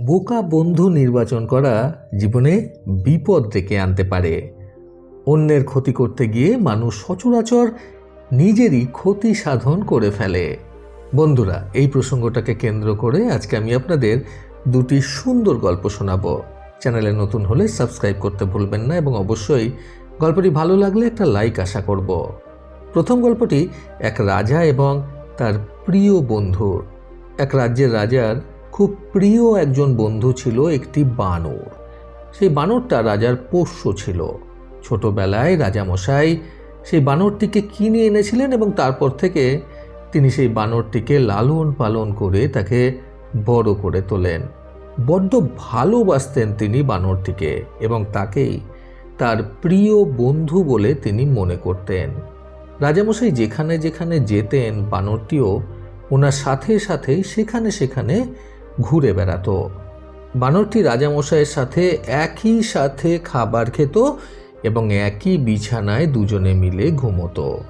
বোকা বন্ধু নির্বাচন করা জীবনে বিপদ ডেকে আনতে পারে। অন্যের ক্ষতি করতে গিয়ে মানুষ সচরাচর নিজেরই ক্ষতি সাধন করে ফেলে। বন্ধুরা, এই প্রসঙ্গটাকে কেন্দ্র করে আজকে আমি আপনাদের দুটি সুন্দর গল্প শোনাবো। চ্যানেলে নতুন হলে সাবস্ক্রাইব করতে ভুলবেন না এবং অবশ্যই গল্পটি ভালো লাগলে একটা লাইক আশা করব। প্রথম গল্পটি এক রাজা এবং তার প্রিয় বন্ধুর। এক রাজ্যের রাজার খুব প্রিয় একজন বন্ধু ছিল একটি বানর। সেই বানরটা রাজার পোষ্য ছিল। ছোটবেলায় রাজামশাই সেই বানরটিকে কিনে এনেছিলেন এবং তারপর থেকে তিনি সেই বানরটিকে লালন পালন করে তাকে বড় করে তোলেন। বড্ড ভালোবাসতেন তিনি বানরটিকে এবং তাকেই তার প্রিয় বন্ধু বলে তিনি মনে করতেন। রাজামশাই যেখানে যেখানে যেতেন, বানরটিও ওনার সাথে সাথে সেখানে সেখানে ঘুরে বেড়াতো। বানরটি রাজামশাইয়ের সাথে একই সাথে খাবার খেত এবং একই বিছানায় দুজনে মিলে ঘুমতো।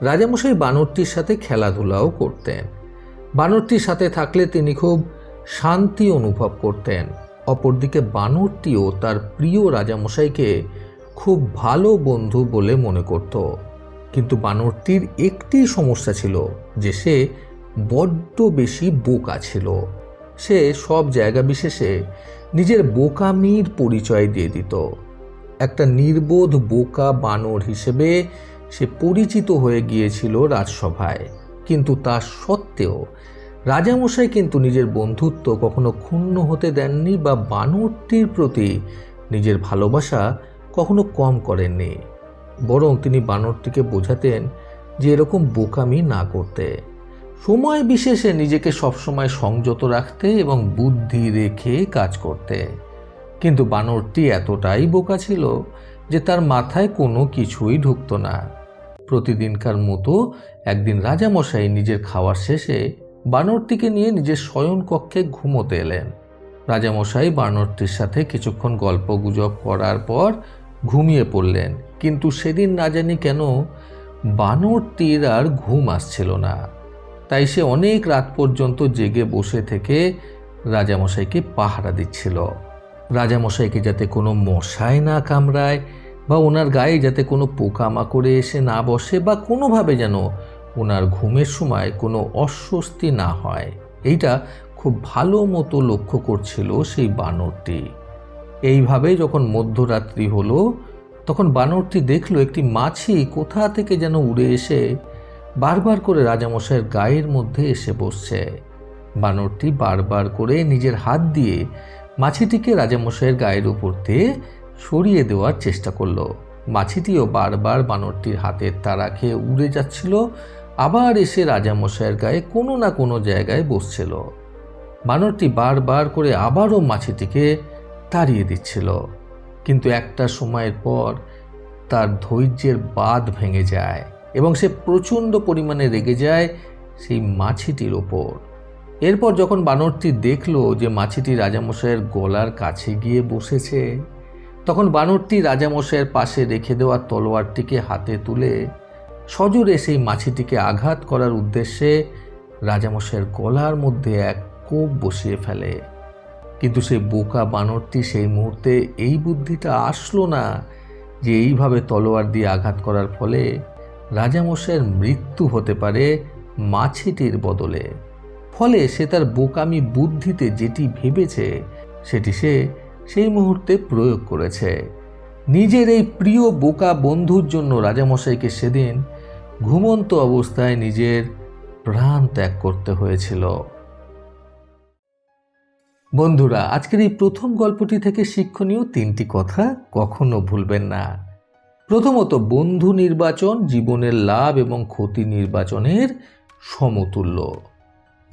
রাজামশাই বানরটির সাথে খেলাধুলাও করতেন। বানরটির সাথে থাকলে তিনি খুব শান্তি অনুভব করতেন। অপরদিকে বানরটিও তার প্রিয় রাজামশাইকে খুব ভালো বন্ধু বলে মনে করত। কিন্তু বানরটির একটি সমস্যা ছিল যে সে বড্ড বেশি বোকা ছিল। সে সব জায়গা বিশেষে নিজের বোকামির পরিচয় দিয়ে দিত। একটা নির্বোধ বোকা বানর হিসেবে সে পরিচিত হয়ে গিয়েছিল রাজসভায়। কিন্তু তা সত্ত্বেও রাজামশাই কিন্তু নিজের বন্ধুত্ব কখনো ক্ষুণ্ণ হতে দেননি বা বানরটির প্রতি নিজের ভালোবাসা কখনো কম করেননি। বরং তিনি বানরটিকে বোঝাতেন যে এরকম বোকামি না করতে। সময় বিশেষে নিজেকে সবসময় সংযত রাখতে এবং বুদ্ধি রেখে কাজ করতে। কিন্তু বানরটি এতটাই বোকা ছিল যে তার মাথায় কোনো কিছুই ঢুকতো না। প্রতিদিনকার মতো একদিন রাজামশাই নিজের খাওয়ার শেষে বানরটিকে নিয়ে নিজের শয়ন কক্ষে ঘুমোতে এলেন। রাজামশাই বানরটির সাথে কিছুক্ষণ গল্প গুজব করার পর ঘুমিয়ে পড়লেন। কিন্তু সেদিন না জানি কেন বানরটির আর ঘুম আসছিল না। তাই সে অনেক রাত পর্যন্ত জেগে বসে থেকে রাজামশাইকে পাহারা দিচ্ছিল। রাজামশাইকে যাতে কোনো মশায় না কামড়ায় বা ওনার গায়ে যাতে কোনো পোকামাকড়ে এসে না বসে বা কোনোভাবে যেন ওনার ঘুমের সময় কোনো অস্বস্তি না হয়। এইটা খুব ভালো মতো লক্ষ্য করছিল সেই বানরটি। এইভাবে যখন মধ্যরাত্রি হলো, তখন বানরটি দেখল একটি মাছি কোথা থেকে যেন উড়ে এসে বারবার করে রাজামশাইয়ের গায়ের মধ্যে এসে বসছে। বানরটি বারবার করে নিজের হাত দিয়ে মাছিটিকে রাজামশাইয়ের গায়ের উপর দিয়ে সরিয়ে দেওয়ার চেষ্টা করল। মাছিটিও বারবার বানরটির হাতের তারা খেয়ে উড়ে যাচ্ছিল, আবার এসে রাজামশাইয়ের গায়ে কোনো না কোনো জায়গায় বসছিল। বানরটি বারবার করে আবারও মাছিটিকে তাড়িয়ে দিচ্ছিল, কিন্তু একটা সময়ের পর তার ধৈর্যের বাঁধ ভেঙে যায়। এবং সে প্রচণ্ড পরিমাণে রেগে যায় সেই মাছিটির ওপর। এরপর যখন বানরটি দেখল যে মাছিটি রাজামশাইয়ের গলার কাছে গিয়ে বসেছে, তখন বানরটি রাজামশাইয়ের পাশে রেখে দেওয়া তলোয়ারটিকে হাতে তুলে সজোরে সেই মাছিটিকে আঘাত করার উদ্দেশ্যে রাজামশাইয়ের গলার মধ্যে এক কোপ বসিয়ে ফেলে। কিন্তু সেই বোকা বানরটি সেই মুহূর্তে এই বুদ্ধিটা আসলো না যে এইভাবে তলোয়ার দিয়ে আঘাত করার ফলে রাজামশাইয়ের মৃত্যু হতে পারে মাছিটির বদলে। ফলে সে তার বোকামি বুদ্ধিতে যেটি ভেবেছে, সেটি সে সেই মুহূর্তে প্রয়োগ করেছে। নিজের এই প্রিয় বোকা বন্ধুর জন্য রাজামশাইকে সেদিন ঘুমন্ত অবস্থায় নিজের প্রাণ ত্যাগ করতে হয়েছিল। বন্ধুরা, আজকের এই প্রথম গল্পটি থেকে শিক্ষণীয় তিনটি কথা কখনো ভুলবেন না। প্রথমত বন্ধু নির্বাচন, জীবনের লাভ এবং ক্ষতি নির্বাচনের সমতুল্য।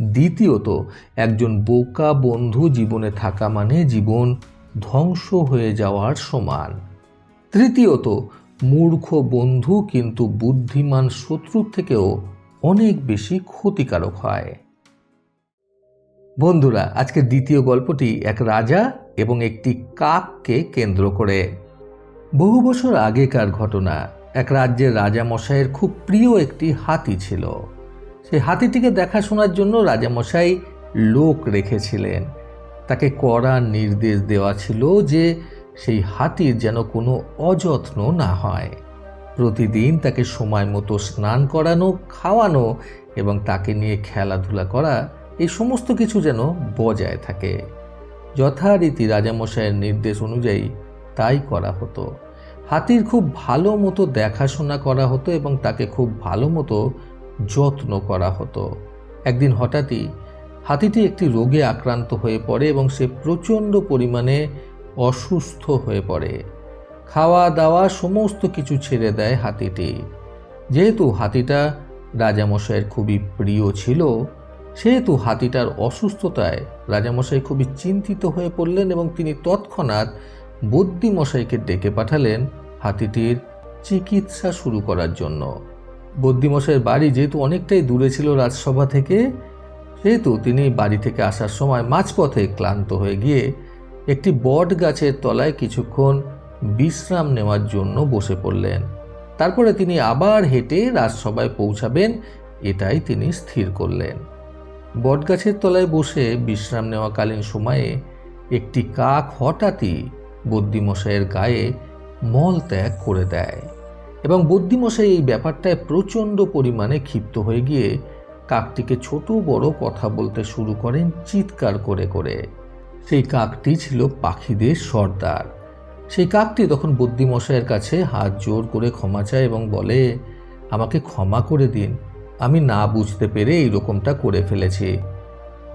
দ্বিতীয়ত, একজন বোকা বন্ধু জীবনে থাকা মানে জীবন ধ্বংস হয়ে যাওয়ার সমান। তৃতীয়ত, মূর্খ বন্ধু কিন্তু বুদ্ধিমান শত্রুর থেকেও অনেক বেশি ক্ষতিকারক হয়। বন্ধুরা, আজকের দ্বিতীয় গল্পটি এক রাজা এবং একটি কাককে কেন্দ্র করে। বহু বছর আগেকার ঘটনা, এক রাজ্যের রাজামশাইয়ের খুব প্রিয় একটি হাতি ছিল। সেই হাতিটিকে দেখাশোনার জন্য রাজামশাই লোক রেখেছিলেন। তাকে কড়া নির্দেশ দেওয়া ছিল যে সেই হাতির যেন কোনো অযত্ন না হয়। প্রতিদিন তাকে সময় মতো স্নান করানো, খাওয়ানো এবং তাকে নিয়ে খেলাধুলা করা, এই সমস্ত কিছু যেন বজায় থাকে। যথারীতি রাজামশাইয়ের নির্দেশ অনুযায়ী তাই করা হতো। হাতির খুব ভালো মতো দেখাশোনা করা হতো এবং তাকে খুব ভালো মতো যত্ন করা হতো। একদিন হঠাৎই হাতিটি একটি রোগে আক্রান্ত হয়ে পড়ে এবং সে প্রচণ্ড পরিমাণে অসুস্থ হয়ে পড়ে। খাওয়া দাওয়া সমস্ত কিছু ছেড়ে দেয় হাতিটি। যেহেতু হাতিটা রাজামশাইয়ের খুবই প্রিয় ছিল, সেহেতু হাতিটার অসুস্থতায় রাজামশাই খুবই চিন্তিত হয়ে পড়লেন এবং তিনি তৎক্ষণাৎ বুদ্ধিমশাইকে ডেকে পাঠালেন হাতিটির চিকিৎসা শুরু করার জন্য। বুদ্ধিমশাইয়ের বাড়ি যেহেতু অনেকটাই দূরে ছিল রাজসভা থেকে, সেহেতু তিনি বাড়ি থেকে আসার সময় মাঝপথে ক্লান্ত হয়ে গিয়ে একটি বট গাছের তলায় কিছুক্ষণ বিশ্রাম নেওয়ার জন্য বসে পড়লেন। তারপরে তিনি আবার হেঁটে রাজসভায় পৌঁছাবেন, এটাই তিনি স্থির করলেন। বটগাছের তলায় বসে বিশ্রাম নেওয়াকালীন সময়ে একটি কাক হঠাৎই বদ্যিমশাইয়ের গায়ে মল ত্যাগ করে দেয় এবং বদ্যিমশাই এই ব্যাপারটায় প্রচণ্ড পরিমাণে ক্ষিপ্ত হয়ে গিয়ে কাকটিকে ছোট বড় কথা বলতে শুরু করেন চিৎকার করে করে। সেই কাকটি ছিল পাখিদের সর্দার। সেই কাকটি তখন বুদ্ধিমশাইয়ের কাছে হাত জোর করে ক্ষমা চায় এবং বলে, আমাকে ক্ষমা করে দিন, আমি না বুঝতে পেরে এই রকমটা করে ফেলেছি।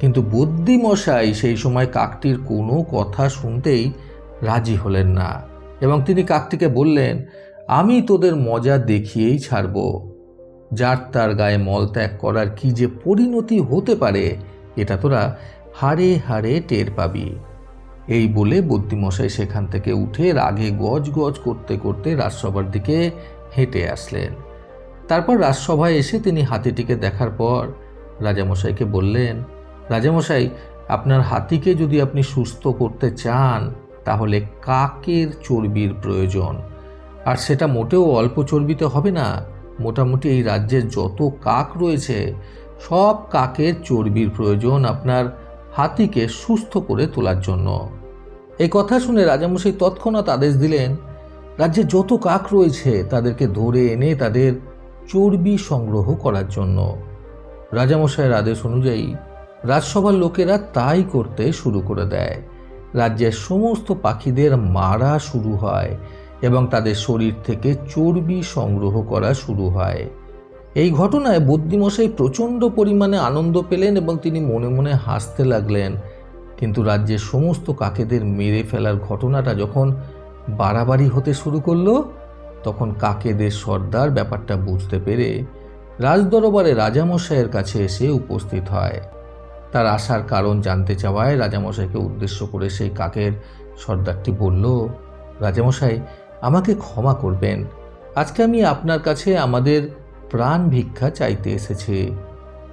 কিন্তু বুদ্ধিমশাই সেই সময় কাকটির কোনো কথা শুনতেই রাজি হলেন না এবং তিনি কাকটিকে বললেন, আমি তোদের মজা দেখিয়েই ছাড়ব। যার তার গায়ে মলত্যাগ করার কি যে পরিণতি হতে পারে, এটা তোরা হাড়ে হাড়ে টের পাবি। এই বলে বুদ্ধিমশাই সেখান থেকে উঠে রাগে গজ গজ করতে করতে রাজসভার দিকে হেঁটে আসলেন। তারপর রাজসভায় এসে তিনি হাতিটিকে দেখার পর রাজামশাইকে বললেন, রাজামশাই, আপনার হাতিকে যদি আপনি সুস্থ করতে চান তাহলে কাকের চর্বির প্রয়োজন? আর সেটা মোটেও অল্প চর্বিতে হবে না। মোটামুটি এই রাজ্যের যত কাক রয়েছে, সব কাকের চর্বির প্রয়োজন আপনার হাতিকে সুস্থ করে তোলার জন্য। এই কথা শুনে রাজামশাই তৎক্ষণাৎ আদেশ দিলেন রাজ্যে যত কাক রয়েছে তাদেরকে ধরে এনে তাদের চর্বি সংগ্রহ করার জন্য। রাজামশাইয়ের আদেশ অনুযায়ী রাজসভার লোকেরা তাই করতে শুরু করে দেয়। রাজ্যের সমস্ত পাখিদের মারা শুরু হয় এবং তাদের শরীর থেকে চর্বি সংগ্রহ করা শুরু হয়। এই ঘটনায় বুদ্ধিমশাই প্রচণ্ড পরিমাণে আনন্দ পেলেন এবং তিনি মনে মনে হাসতে লাগলেন। কিন্তু রাজ্যের সমস্ত কাকেদের মেরে ফেলার ঘটনাটা যখন বাড়াবাড়ি হতে শুরু করল, তখন কাকেদের সর্দার ব্যাপারটা বুঝতে পেরে রাজদরবারে রাজামশাইয়ের কাছে এসে উপস্থিত হয়। তার আসার কারণ জানতে চাওয়ায় রাজামশাইকে উদ্দেশ্য করে সেই কাকের সর্দারটি বলল, রাজামশাই, আমাকে ক্ষমা করবেন। আজকে আমি আপনার কাছে আমাদের প্রাণ ভিক্ষা চাইতে এসেছি।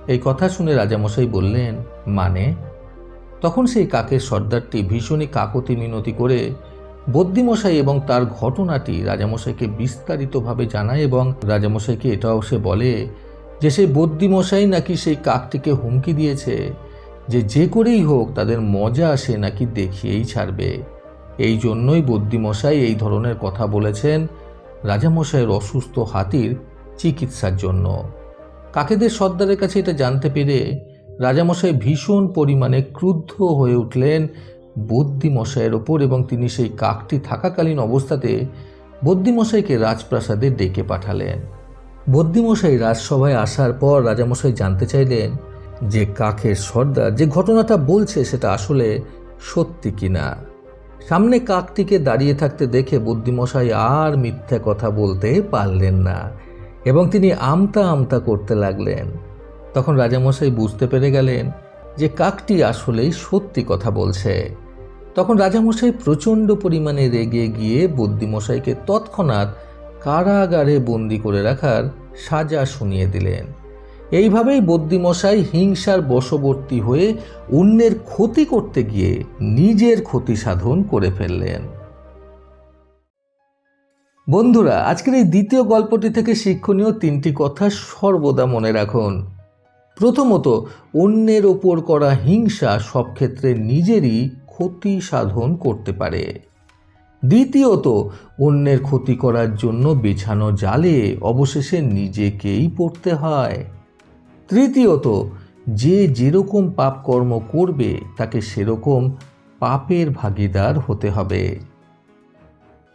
এই কথা শুনে রাজামশাই বললেন মানে? তখন সেই কাকের সর্দারটি ভীষণই কাকতি মিনতি করে বদ্যিমশাই এবং তার ঘটনাটি রাজামশাইকে বিস্তারিতভাবে জানায় এবং রাজামশাইকে এটাও সে বলে যে সেই বদ্যিমশাই নাকি সেই কাকটিকে হুমকি দিয়েছে? যে যে করেই হোক তাদের মজা সে নাকি দেখিয়েই ছাড়বে। এই জন্যই বদ্যিমশাই এই ধরনের কথা বলেছেন রাজামশাইয়ের অসুস্থ হাতির চিকিৎসার জন্য। কাকেদের সর্দারের কাছে এটা জানতে পেরে রাজামশাই ভীষণ পরিমাণে ক্রুদ্ধ হয়ে উঠলেন বদ্যিমশাইয়ের ওপর এবং তিনি সেই কাকটি থাকাকালীন অবস্থাতে বদ্যিমশাইকে রাজপ্রাসাদে ডেকে পাঠালেন। বদ্যিমশাই রাজসভায় আসার পর রাজামশাই জানতে চাইলেন যে কাকের সর্দার যে ঘটনাটা বলছে সেটা আসলে সত্যি কিনা? সামনে কাকটিকে দাঁড়িয়ে থাকতে দেখে বুদ্ধিমশাই আর মিথ্যা কথা বলতে পারলেন না এবং তিনি আমতা আমতা করতে লাগলেন। তখন রাজামশাই বুঝতে পেরে গেলেন যে কাকটি আসলেই সত্যি কথা বলছে। তখন রাজামশাই প্রচণ্ড পরিমাণে রেগে গিয়ে বুদ্ধিমশাইকে তৎক্ষণাৎ কারাগারে বন্দি করে রাখার সাজা শুনিয়ে দিলেন। এইভাবেই বদ্যিমশাই হিংসার বশবর্তী হয়ে অন্যের ক্ষতি করতে গিয়ে নিজের ক্ষতি সাধন করে ফেললেন। বন্ধুরা, আজকের এই দ্বিতীয় গল্পটি থেকে শিক্ষণীয় তিনটি কথা সর্বদা মনে রাখুন। প্রথমত, অন্যের ওপর করা হিংসা সব ক্ষেত্রে নিজেরই ক্ষতি সাধন করতে পারে। দ্বিতীয়ত, অন্যের ক্ষতি করার জন্য বিছানো জালে অবশেষে নিজেকেই পড়তে হয়। তৃতীয়ত, যে যেরকম পাপ কর্ম করবে, তাকে সেরকম পাপের ভাগিদার হতে হবে।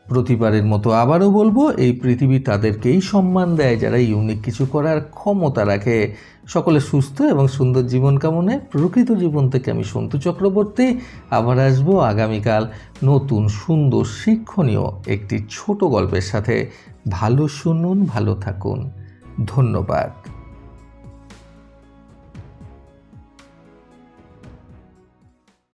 প্রতিবারের মতো আবারও বলব, এই পৃথিবী তাদেরকেই সম্মান দেয় যারা ইউনিক কিছু করার ক্ষমতা রাখে। সকলে সুস্থ এবং সুন্দর জীবন কামনে প্রকৃত জীবন থেকে আমি সন্তু চক্রবর্তী। আবার আসব আগামীকাল নতুন সুন্দর শিক্ষণীয় একটি ছোট গল্পের সাথে। ভালো শুনুন, ভালো থাকুন। ধন্যবাদ।